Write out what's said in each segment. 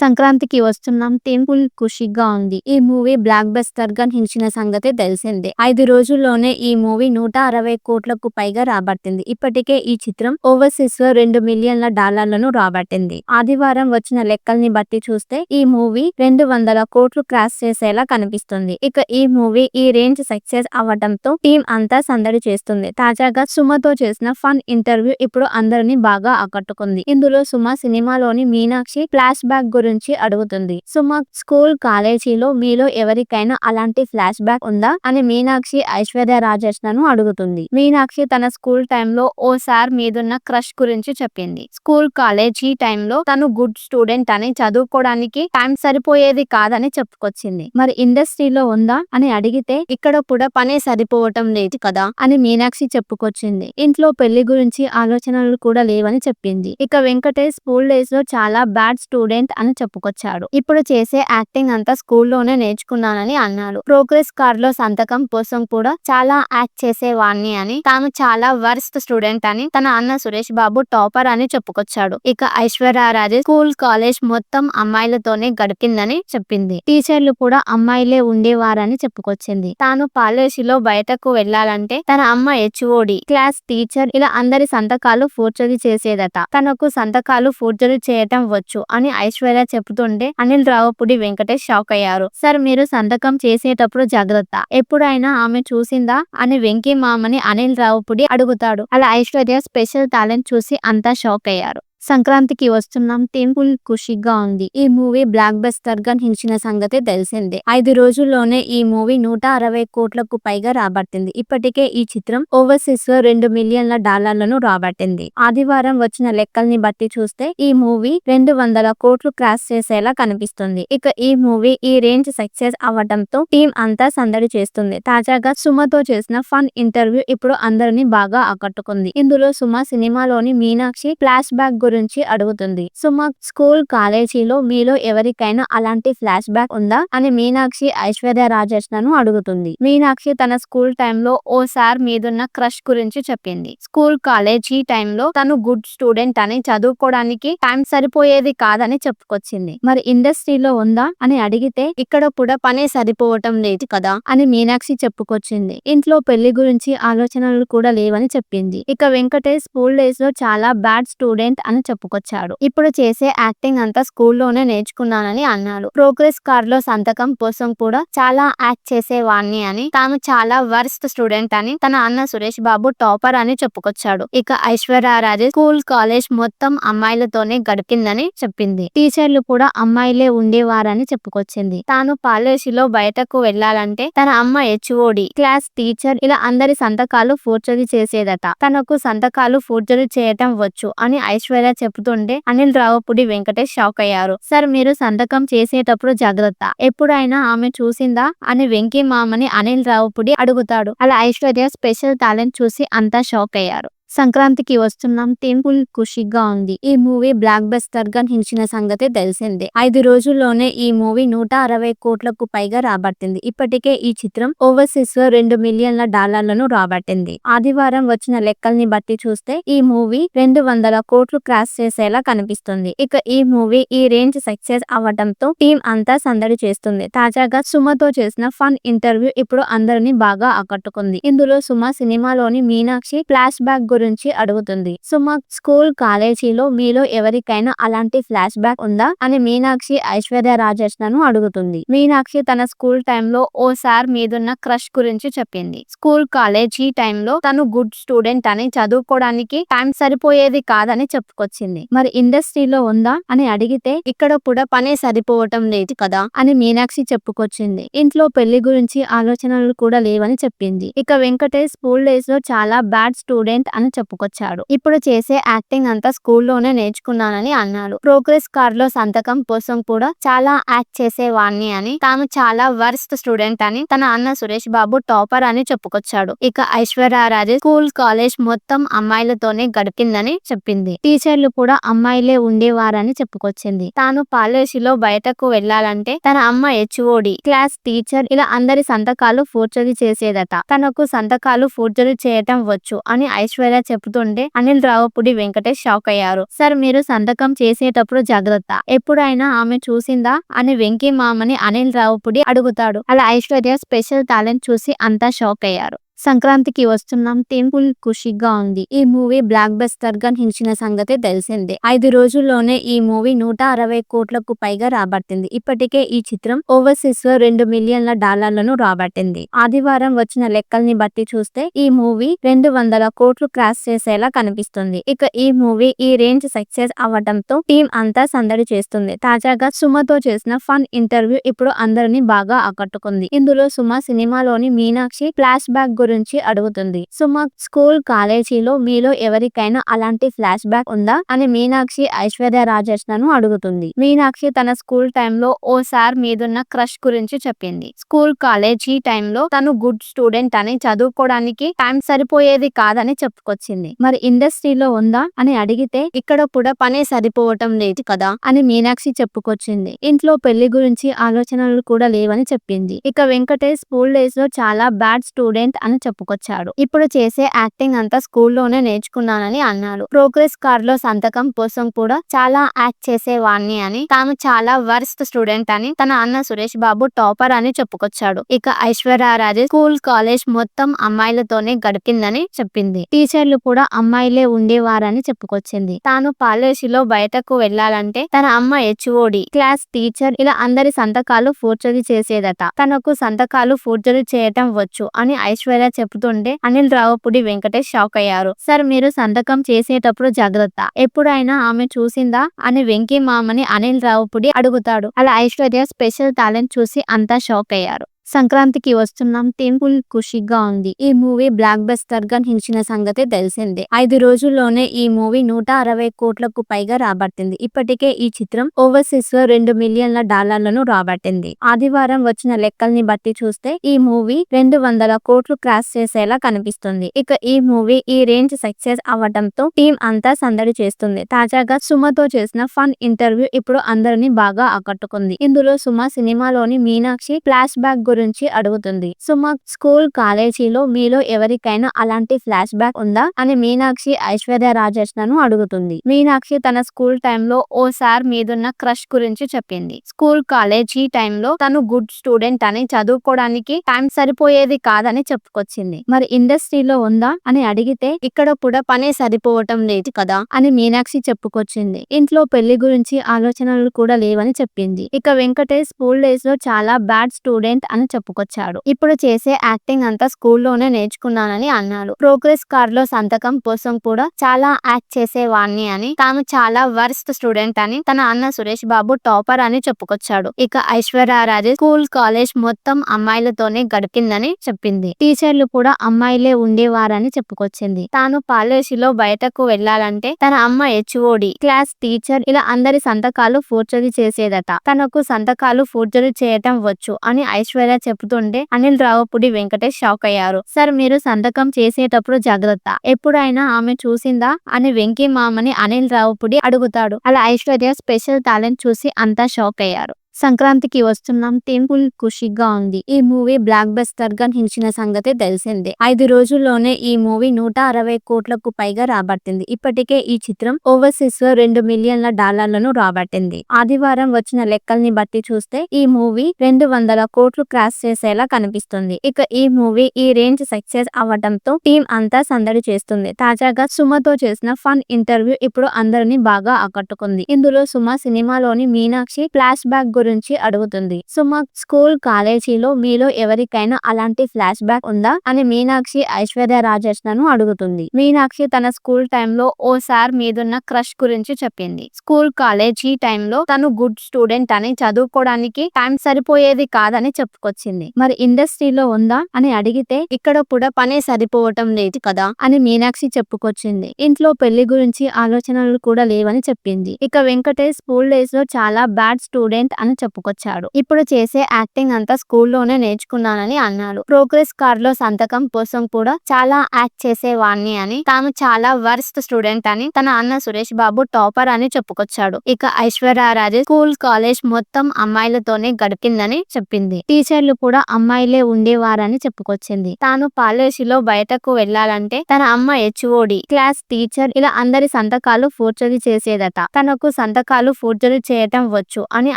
సంక్రాంతికి వస్తున్నాం. టెంపుల్ ఖుషిగా ఉంది. ఈ మూవీ బ్లాక్ బస్టర్గా నిలిచిన సంగతి తెలిసిందే. ఐదు రోజుల్లోనే ఈ మూవీ నూట అరవై కోట్లకు పైగా రాబట్టింది. ఇప్పటికే ఈ చిత్రం ఓవర్సీస్లో రెండు మిలియన్ల డాలర్లను రాబట్టింది. ఆదివారం వచ్చిన లెక్కల్ని బట్టి చూస్తే ఈ మూవీ రెండు వందల కోట్లు క్రాస్ చేసేలా కనిపిస్తుంది. ఇక ఈ మూవీ ఈ రేంజ్ సక్సెస్ అవ్వడంతో టీం అంతా సందడి చేస్తుంది. తాజాగా సుమతో చేసిన ఫన్ ఇంటర్వ్యూ ఇప్పుడు అందరినీ బాగా ఆకట్టుకుంది. ఇందులో సుమ సినిమాలోని మీనాక్షి ఫ్లాష్ బ్యాక్ గురించి అడుగుతుంది. సుమ స్కూల్ కాలేజీలో మీలో ఎవరికైనా అలాంటి ఫ్లాష్ బ్యాక్ ఉందా? అని మీనాక్షి ఐశ్వర్య రాజేష్ను అడుగుతుంది. మీనాక్షి తన స్కూల్ టైంలో ఓ సార్ మీదున్న క్రష్ గురించి చెప్పింది. స్కూల్ కాలేజీ టైంలో తను గుడ్ స్టూడెంట్ అని చదువుకోవడానికి టైం సరిపోయేది కాదని చెప్పుకొచ్చింది. మరి ఇండస్ట్రీలో ఉందా? అని అడిగితే ఇక్కడ కూడా పనే సరిపోవటం లేదు కదా? అని మీనాక్షి చెప్పుకొచ్చింది. ఇంట్లో పెళ్ళి గురించి ఆలోచనలు కూడా లేవని చెప్పింది. ఇక వెంకటేష్ స్కూల్ డేస్లో చాలా బ్యాడ్ స్టూడెంట్ అని చెప్పుకొచ్చాడు. ఇప్పుడు చేసే యాక్టింగ్ అంతా స్కూల్లోనే నేర్చుకున్నానని అన్నాడు. ప్రోగ్రెస్ కార్డ్లో సంతకం కోసం కూడా చాలా యాక్ట్ చేసేవాణ్ణి అని తాను చాలా వర్స్ట్ స్టూడెంట్ అని తన అన్న సురేష్ బాబు టాపర్ అని చెప్పుకొచ్చాడు. ఇక ఐశ్వర్య రాజే స్కూల్ కాలేజ్ మొత్తం అమ్మాయిలతోనే గడిపిందని చెప్పింది. టీచర్లు కూడా అమ్మాయిలే ఉండేవారని చెప్పుకొచ్చింది. తాను పాలేసిలో బయటకు వెళ్ళాలంటే తన అమ్మ హెచ్ఓడి క్లాస్ టీచర్ ఇలా అందరి సంతకాలు ఫోర్జరీ చేసేదట. తనకు సంతకాలు ఫోర్జరీ చేయటం వచ్చు అని ఐశ్వర్య చెబుతుంటే అనిల్ రావుపుడి వెంకటేష్ షాక్ అయ్యారు. సార్ మీరు సంతకం చేసేటప్పుడు జాగ్రత్త. ఎప్పుడైనా ఆమె చూసిందా? అని వెంకీ మామని అనిల్ రావుపుడి అడుగుతాడు. అలా ఐశ్వర్య స్పెషల్ టాలెంట్ చూసి అంతా షాక్ అయ్యారు. సంక్రాంతికి వస్తున్నాం. టెంపుల్ ఖుషిగా ఉంది. ఈ మూవీ బ్లాక్ బస్టర్గా నిలిచిన సంగతి తెలిసిందే. ఐదు రోజుల్లోనే ఈ మూవీ నూట అరవై కోట్లకు పైగా రాబట్టింది. ఇప్పటికే ఈ చిత్రం ఓవర్సీస్లో రెండు మిలియన్ల డాలర్లను రాబట్టింది. ఆదివారం వచ్చిన లెక్కల్ని బట్టి చూస్తే ఈ మూవీ రెండు వందల కోట్లు క్రాస్ చేసేలా కనిపిస్తుంది. ఇక ఈ మూవీ ఈ రేంజ్ సక్సెస్ అవ్వడంతో టీం అంతా సందడి చేస్తుంది. తాజాగా సుమతో చేసిన ఫన్ ఇంటర్వ్యూ ఇప్పుడు అందరినీ బాగా ఆకట్టుకుంది. ఇందులో సుమ సినిమాలోని మీనాక్షి ఫ్లాష్ బ్యాక్ గురించి అడుగుతుంది. సుమ స్కూల్ కాలేజీలో మీలో ఎవరికైనా అలాంటి ఫ్లాష్ బ్యాక్ ఉందా? అని మీనాక్షి ఐశ్వర్య రాజేష్ను అడుగుతుంది. మీనాక్షి తన స్కూల్ టైంలో ఓ సార్ మీదున్న క్రష్ గురించి చెప్పింది. స్కూల్ కాలేజీ టైంలో తను గుడ్ స్టూడెంట్ అని చదువుకోవడానికి టైం సరిపోయేది కాదని చెప్పుకొచ్చింది. మరి ఇండస్ట్రీలో ఉందా? అని అడిగితే ఇక్కడ కూడా పనే సరిపోవటం లేదు కదా? అని మీనాక్షి చెప్పుకొచ్చింది. ఇంట్లో పెళ్ళి గురించి ఆలోచనలు కూడా లేవని చెప్పింది. ఇక వెంకటేష్ స్కూల్ డేస్లో చాలా బ్యాడ్ స్టూడెంట్ అని చెప్పుకొచ్చాడు. ఇప్పుడు చేసే యాక్టింగ్ అంతా స్కూల్లోనే నేర్చుకున్నానని అన్నాడు. ప్రోగ్రెస్ కార్డ్లో సంతకం కోసం కూడా చాలా యాక్ట్ చేసేవాణ్ణి అని తాను చాలా వర్స్ట్ స్టూడెంట్ అని తన అన్న సురేష్ బాబు టాపర్ అని చెప్పుకొచ్చాడు. ఇక ఐశ్వర్య రాజే స్కూల్ కాలేజ్ మొత్తం అమ్మాయిలతోనే గడిపిందని చెప్పింది. టీచర్లు కూడా అమ్మాయిలే ఉండేవారని చెప్పుకొచ్చింది. తాను పాలేసిలో బయటకు వెళ్ళాలంటే తన అమ్మ హెచ్ఓడి క్లాస్ టీచర్ ఇలా అందరి సంతకాలు ఫోర్జరీ చేసేదట. తనకు సంతకాలు ఫోర్జరీ చేయటం వచ్చు అని ఐశ్వర్య చెబుతుంటే అనిల్ రావుపుడి వెంకటేష్ షాక్ అయ్యారు. సార్ మీరు సంతకం చేసేటప్పుడు జాగ్రత్త. ఎప్పుడైనా ఆమె చూసిందా అని వెంకీ మామని అనిల్ రావుపుడి అడుగుతాడు. అలా ఐశ్వర్య స్పెషల్ టాలెంట్ చూసి అంతా షాక్ అయ్యారు. సంక్రాంతికి వస్తున్నాం. టెంపుల్ ఖుషిగా ఉంది. ఈ మూవీ బ్లాక్ బస్టర్గా నిలిచిన సంగతి తెలిసిందే. ఐదు రోజుల్లోనే ఈ మూవీ నూట అరవై కోట్లకు పైగా రాబట్టింది. ఇప్పటికే ఈ చిత్రం ఓవర్సీస్లో రెండు మిలియన్ల డాలర్లను రాబట్టింది. ఆదివారం వచ్చిన లెక్కల్ని బట్టి చూస్తే ఈ మూవీ రెండు వందల కోట్లు క్రాస్ చేసేలా కనిపిస్తుంది. ఇక ఈ మూవీ ఈ రేంజ్ సక్సెస్ అవ్వటంతో టీం అంతా సందడి చేస్తుంది. తాజాగా సుమతో చేసిన ఫన్ ఇంటర్వ్యూ ఇప్పుడు అందరినీ బాగా ఆకట్టుకుంది. ఇందులో సుమ సినిమాలోని మీనాక్షి ఫ్లాష్ బ్యాక్ గురించి అడుగుతుంది. సుమ స్కూల్ కాలేజీలో మీలో ఎవరికైనా అలాంటి ఫ్లాష్ బ్యాక్ ఉందా? అని మీనాక్షి ఐశ్వర్య రాజేష్ను అడుగుతుంది. మీనాక్షి తన స్కూల్ టైంలో ఓ సార్ మీదున్న క్రష్ గురించి చెప్పింది. స్కూల్ కాలేజీ టైంలో తను గుడ్ స్టూడెంట్ అని చదువుకోవడానికి టైం సరిపోయేది కాదని చెప్పుకొచ్చింది. మరి ఇండస్ట్రీలో ఉందా? అని అడిగితే ఇక్కడ కూడా పనే సరిపోవటం లేదు కదా? అని మీనాక్షి చెప్పుకొచ్చింది. ఇంట్లో పెళ్ళి గురించి ఆలోచనలు కూడా లేవని చెప్పింది. ఇక వెంకటేష్ స్కూల్ డేస్లో చాలా బ్యాడ్ స్టూడెంట్ అని చెప్పుకొచ్చాడు. ఇప్పుడు చేసే యాక్టింగ్ అంతా స్కూల్లోనే నేర్చుకున్నానని అన్నాడు. ప్రోగ్రెస్ కార్డ్లో సంతకం కోసం కూడా చాలా యాక్ట్ చేసేవాడిని అని తాను చాలా వర్స్ట్ స్టూడెంట్ అని తన అన్న సురేష్ బాబు టాపర్ అని చెప్పుకొచ్చాడు. ఇక ఐశ్వర్యారాజే స్కూల్ కాలేజ్ మొత్తం అమ్మాయిలతోనే గడిపిందని చెప్పింది. టీచర్లు కూడా అమ్మాయిలే ఉండేవారని చెప్పుకొచ్చింది. తాను పాలేసిలో బయటకు వెళ్ళాలంటే తన అమ్మ హెచ్ఓడి క్లాస్ టీచర్ ఇలా అందరి సంతకాలు ఫోర్జరీ చేసేదట. తనకు సంతకాలు ఫోర్జరీ చేయటం వచ్చు అని ఐశ్వర్య ఇలా చెబుతుంటే అనిల్ రావుపుడి వెంకటేష్ షాక్ అయ్యారు. సార్ మీరు సంతకం చేసేటప్పుడు జాగ్రత్త. ఎప్పుడైనా ఆమె చూసిందా అని వెంకీ మామని అనిల్ రావుపుడి అడుగుతాడు. అలా ఐశ్వర్య స్పెషల్ టాలెంట్ చూసి అంతా షాక్ అయ్యారు. సంక్రాంతికి వస్తున్నాం. టెంపుల్ ఖుషిగా ఉంది. ఈ మూవీ బ్లాక్ బస్టర్గా నిలిచిన సంగతి తెలిసిందే. ఐదు రోజుల్లోనే ఈ మూవీ నూట అరవై కోట్లకు పైగా రాబట్టింది. ఇప్పటికే ఈ చిత్రం ఓవర్సీస్లో రెండు మిలియన్ల డాలర్లను రాబట్టింది. ఆదివారం వచ్చిన లెక్కల్ని బట్టి చూస్తే ఈ మూవీ రెండు వందల కోట్లు క్రాస్ చేసేలా కనిపిస్తుంది. ఇక ఈ మూవీ ఈ రేంజ్ సక్సెస్ అవ్వడంతో టీం అంతా సందడి చేస్తుంది. తాజాగా సుమతో చేసిన ఫన్ ఇంటర్వ్యూ ఇప్పుడు అందరినీ బాగా ఆకట్టుకుంది. ఇందులో సుమ సినిమాలోని మీనాక్షి ఫ్లాష్ బ్యాక్ గురించి అడుగుతుంది. సుమ స్కూల్ కాలేజీలో మీలో ఎవరికైనా అలాంటి ఫ్లాష్ బ్యాక్ ఉందా? అని మీనాక్షి ఐశ్వర్య రాజేష్ను అడుగుతుంది. మీనాక్షి తన స్కూల్ టైంలో ఓ సార్ మీదున్న క్రష్ గురించి చెప్పింది. స్కూల్ కాలేజీ టైంలో తను గుడ్ స్టూడెంట్ అని చదువుకోవడానికి టైం సరిపోయేది కాదని చెప్పుకొచ్చింది. మరి ఇండస్ట్రీలో ఉందా? అని అడిగితే ఇక్కడ కూడా పనే సరిపోవటం లేదు కదా? అని మీనాక్షి చెప్పుకొచ్చింది. ఇంట్లో పెళ్ళి గురించి ఆలోచనలు కూడా లేవని చెప్పింది. ఇక వెంకటేష్ స్కూల్ డేస్లో చాలా బ్యాడ్ స్టూడెంట్ అని చెప్పుకొచ్చాడు. ఇప్పుడు చేసే యాక్టింగ్ అంతా స్కూల్లోనే నేర్చుకున్నానని అన్నాడు. ప్రోగ్రెస్ కార్డ్లో సంతకం కోసం కూడా చాలా యాక్ట్ చేసేవాడిని అని తాను చాలా వర్స్ట్ స్టూడెంట్ అని తన అన్న సురేష్ బాబు టాపర్ అని చెప్పుకొచ్చాడు. ఇక ఐశ్వర్య స్కూల్ కాలేజ్ మొత్తం అమ్మాయిలతోనే గడిపిందని చెప్పింది. టీచర్లు కూడా అమ్మాయిలే ఉండేవారని చెప్పుకొచ్చింది. తాను కాలేజీలో బయటకు వెళ్ళాలంటే తన అమ్మ హెచ్ఓడి క్లాస్ టీచర్ ఇలా అందరి సంతకాలు ఫోర్జరీ చేసేదట. తనకు సంతకాలు ఫోర్జరీ చేయటం వచ్చు అని ఐశ్వర్య చెబుతుంటే అనిల్ రావుపుడి వెంకటేష్ షాక్ అయ్యారు. సార్ మీరు సంతకం చేసేటప్పుడు జాగ్రత్త. ఎప్పుడైనా ఆమె చూసిందా? అని వెంకీ మామని అనిల్ రావుపుడి అడుగుతాడు. అలా ఐశ్వర్య స్పెషల్ టాలెంట్ చూసి అంతా షాక్ అయ్యారు. సంక్రాంతికి వస్తున్నాం. టెంపుల్ ఖుషిగా ఉంది. ఈ మూవీ బ్లాక్ బస్టర్గా నిలిచిన సంగతి తెలిసిందే. ఐదు రోజుల్లోనే ఈ మూవీ నూట అరవై కోట్లకు పైగా రాబట్టింది. ఇప్పటికే ఈ చిత్రం ఓవర్సీస్లో రెండు మిలియన్ల డాలర్లను రాబట్టింది. ఆదివారం వచ్చిన లెక్కల్ని బట్టి చూస్తే ఈ మూవీ రెండు వందల కోట్లు క్రాస్ చేసేలా కనిపిస్తుంది. ఇక ఈ మూవీ ఈ రేంజ్ సక్సెస్ అవ్వడంతో టీం అంతా సందడి చేస్తుంది. తాజాగా సుమతో చేసిన ఫన్ ఇంటర్వ్యూ ఇప్పుడు అందరినీ బాగా ఆకట్టుకుంది. ఇందులో సుమ సినిమాలోని మీనాక్షి ఫ్లాష్ బ్యాక్ గురించి అడుగుతుంది. సుమ స్కూల్ కాలేజీలో మీలో ఎవరికైనా అలాంటి ఫ్లాష్ బ్యాక్ ఉందా? అని మీనాక్షి ఐశ్వర్య రాజేష్ను అడుగుతుంది. మీనాక్షి తన స్కూల్ టైంలో ఓ సార్ మీదున్న క్రష్ గురించి చెప్పింది. స్కూల్ కాలేజీ టైంలో తను గుడ్ స్టూడెంట్ అని చదువుకోవడానికి టైం సరిపోయేది కాదని చెప్పుకొచ్చింది. మరి ఇండస్ట్రీలో ఉందా? అని అడిగితే ఇక్కడ కూడా పనే సరిపోవటం లేదు కదా? అని మీనాక్షి చెప్పుకొచ్చింది. ఇంట్లో పెళ్ళి గురించి ఆలోచనలు కూడా లేవని చెప్పింది. ఇక వెంకటేష్ స్కూల్ డేస్లో చాలా బ్యాడ్ స్టూడెంట్ అని చెప్పుకొచ్చాడు. ఇప్పుడు చేసే యాక్టింగ్ అంతా స్కూల్లోనే నేర్చుకున్నానని అన్నాడు. ప్రోగ్రెస్ కార్డ్లో సంతకం కోసం కూడా చాలా యాక్ట్ చేసేవాడిని అని తాను చాలా వర్స్ట్ స్టూడెంట్ అని తన అన్న సురేష్ బాబు టాపర్ అని చెప్పుకొచ్చాడు. ఇక ఐశ్వర్య స్కూల్ కాలేజ్ మొత్తం అమ్మాయిలతోనే గడిపిందని చెప్పింది. టీచర్లు కూడా అమ్మాయిలే ఉండేవారని చెప్పుకొచ్చింది. తాను పాలేసిలో బయటకు వెళ్ళాలంటే తన అమ్మ హెచ్ఓడి క్లాస్ టీచర్ ఇలా అందరి సంతకాలు ఫోర్జరీ చేసేదట. తనకు సంతకాలు ఫోర్జరీ చేయటం వచ్చు అని ఐశ్వర్య చెబుతుంటే అనిల్ రావుపుడి వెంకటేష్ షాక్ అయ్యారు. సార్ మీరు సంతకం చేసేటప్పుడు జాగ్రత్త. ఎప్పుడైనా ఆమె చూసిందా? అని వెంకీ మామని అనిల్ రావుపుడి అడుగుతాడు. అలా ఐశ్వర్య స్పెషల్ టాలెంట్ చూసి అంతా షాక్ అయ్యారు. సంక్రాంతికి వస్తున్నాం. టెంపుల్ ఖుషిగా ఉంది. ఈ మూవీ బ్లాక్ బస్టర్గా నిలిచిన సంగతి తెలిసిందే. ఐదు రోజుల్లోనే ఈ మూవీ నూట అరవై కోట్లకు పైగా రాబట్టింది. ఇప్పటికే ఈ చిత్రం ఓవర్సీస్లో రెండు మిలియన్ల డాలర్లను రాబట్టింది. ఆదివారం వచ్చిన లెక్కల్ని బట్టి చూస్తే ఈ మూవీ రెండు వందల కోట్లు క్రాస్ చేసేలా కనిపిస్తుంది. ఇక ఈ మూవీ ఈ రేంజ్ సక్సెస్ అవ్వడంతో టీం అంతా సందడి చేస్తుంది. తాజాగా సుమతో చేసిన ఫన్ ఇంటర్వ్యూ ఇప్పుడు అందరినీ బాగా ఆకట్టుకుంది. ఇందులో సుమ సినిమాలోని మీనాక్షి ఫ్లాష్ బ్యాక్ గురించి అడుగుతుంది. సుమ స్కూల్ కాలేజీలో మీలో ఎవరికైనా అలాంటి ఫ్లాష్ బ్యాక్ ఉందా? అని మీనాక్షి ఐశ్వర్య రాజేష్ను అడుగుతుంది. మీనాక్షి తన స్కూల్ టైంలో ఓ సార్ మీదున్న క్రష్ గురించి చెప్పింది. స్కూల్ కాలేజీ టైంలో తను గుడ్ స్టూడెంట్ అని చదువుకోవడానికి టైం సరిపోయేది కాదని చెప్పుకొచ్చింది. మరి ఇండస్ట్రీలో ఉందా? అని అడిగితే ఇక్కడ కూడా పనే సరిపోవటం లేదు కదా? అని మీనాక్షి చెప్పుకొచ్చింది. ఇంట్లో పెళ్ళి గురించి ఆలోచనలు కూడా లేవని చెప్పింది. ఇక వెంకటేష్ స్కూల్ డేస్లో చాలా బ్యాడ్ స్టూడెంట్ అని చెప్పుకొచ్చాడు. ఇప్పుడు చేసే యాక్టింగ్ అంతా స్కూల్లోనే నేర్చుకున్నానని అన్నాడు. ప్రోగ్రెస్ కార్డ్లో సంతకం కోసం కూడా చాలా యాక్ట్ చేసేవాణ్ణి అని తాను చాలా వర్స్ట్ స్టూడెంట్ అని తన అన్న సురేష్ బాబు టాపర్ అని చెప్పుకొచ్చాడు. ఇక ఐశ్వర్య స్కూల్ కాలేజ్ మొత్తం అమ్మాయిలతోనే గడిపిందని చెప్పింది. టీచర్లు కూడా అమ్మాయిలే ఉండేవారని చెప్పుకొచ్చింది. తాను పాలేసిలో బయటకు వెళ్ళాలంటే తన అమ్మ హెచ్ఓడి క్లాస్ టీచర్ ఇలా అందరి సంతకాలు ఫోర్జరీ చేసేదట. తనకు సంతకాలు ఫోర్జరీ చేయటం వచ్చు అని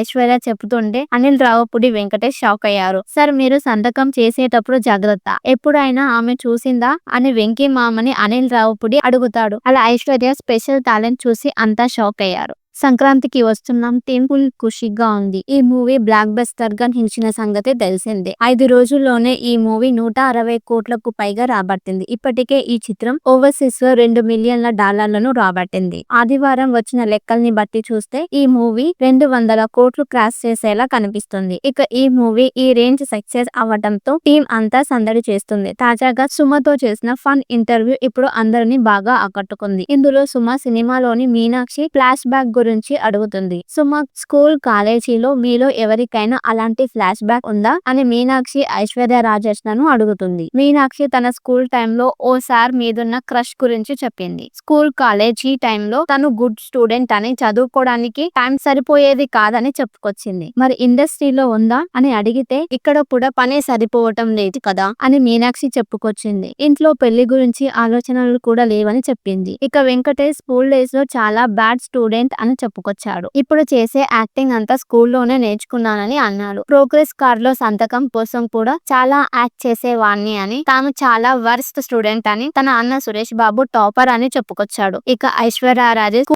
ఐశ్వర్య చెబుతుంటే అనిల్ రావుపుడి వెంకటేష్ షాక్ అయ్యారు. సార్ మీరు సంతకం చేసేటప్పుడు జాగ్రత్త. ఎప్పుడైనా ఆమె చూసిందా? అని వెంకీ మామని అనిల్ రావుపుడి అడుగుతాడు. అలా ఐశ్వర్య స్పెషల్ టాలెంట్ చూసి అంతా షాక్ అయ్యారు. సంక్రాంతికి వస్తున్నాం. టెంపుల్ ఖుషిగా ఉంది. ఈ మూవీ బ్లాక్ బస్టర్గా నిలిచిన సంగతి తెలిసిందే. ఐదు రోజుల్లోనే ఈ మూవీ నూట అరవై కోట్లకు పైగా రాబట్టింది. ఇప్పటికే ఈ చిత్రం ఓవర్సీస్లో రెండు మిలియన్ల డాలర్లను రాబట్టింది. ఆదివారం వచ్చిన లెక్కల్ని బట్టి చూస్తే ఈ మూవీ రెండు వందల కోట్లు క్రాస్ చేసేలా కనిపిస్తుంది. ఇక ఈ మూవీ ఈ రేంజ్ సక్సెస్ అవ్వడంతో టీం అంతా సందడి చేస్తుంది. తాజాగా సుమతో చేసిన ఫన్ ఇంటర్వ్యూ ఇప్పుడు అందరినీ బాగా ఆకట్టుకుంది. ఇందులో సుమ సినిమాలోని మీనాక్షి ఫ్లాష్ బ్యాక్ గురించి అడుగుతుంది. సుమ స్కూల్ కాలేజీలో మీలో ఎవరికైనా అలాంటి ఫ్లాష్ బ్యాక్ ఉందా? అని మీనాక్షి ఐశ్వర్య రాజేష్ను అడుగుతుంది. మీనాక్షి తన స్కూల్ టైంలో ఓ సార్ మీదున్న క్రష్ గురించి చెప్పింది. స్కూల్ కాలేజీ టైంలో తను గుడ్ స్టూడెంట్ అని చదువుకోవడానికి టైం సరిపోయేది కాదని చెప్పుకొచ్చింది. మరి ఇండస్ట్రీలో ఉందా? అని అడిగితే ఇక్కడ కూడా పనే సరిపోవటం లేదు కదా? అని మీనాక్షి చెప్పుకొచ్చింది. ఇంట్లో పెళ్ళి గురించి ఆలోచనలు కూడా లేవని చెప్పింది. ఇక వెంకటేష్ స్కూల్ డేస్లో చాలా బ్యాడ్ స్టూడెంట్ అని చెప్పుకొచ్చాడు. ఇప్పుడు చేసే యాక్టింగ్ అంతా స్కూల్లోనే నేర్చుకున్నానని అన్నాడు. ప్రోగ్రెస్ కార్డ్లో సంతకం కోసం కూడా చాలా యాక్ట్ చేసేవాణ్ణి అని తాను చాలా వర్స్ట్ స్టూడెంట్ అని తన అన్న సురేష్ బాబు టాపర్ అని చెప్పుకొచ్చాడు. ఇక ఐశ్వర్య రాజేష్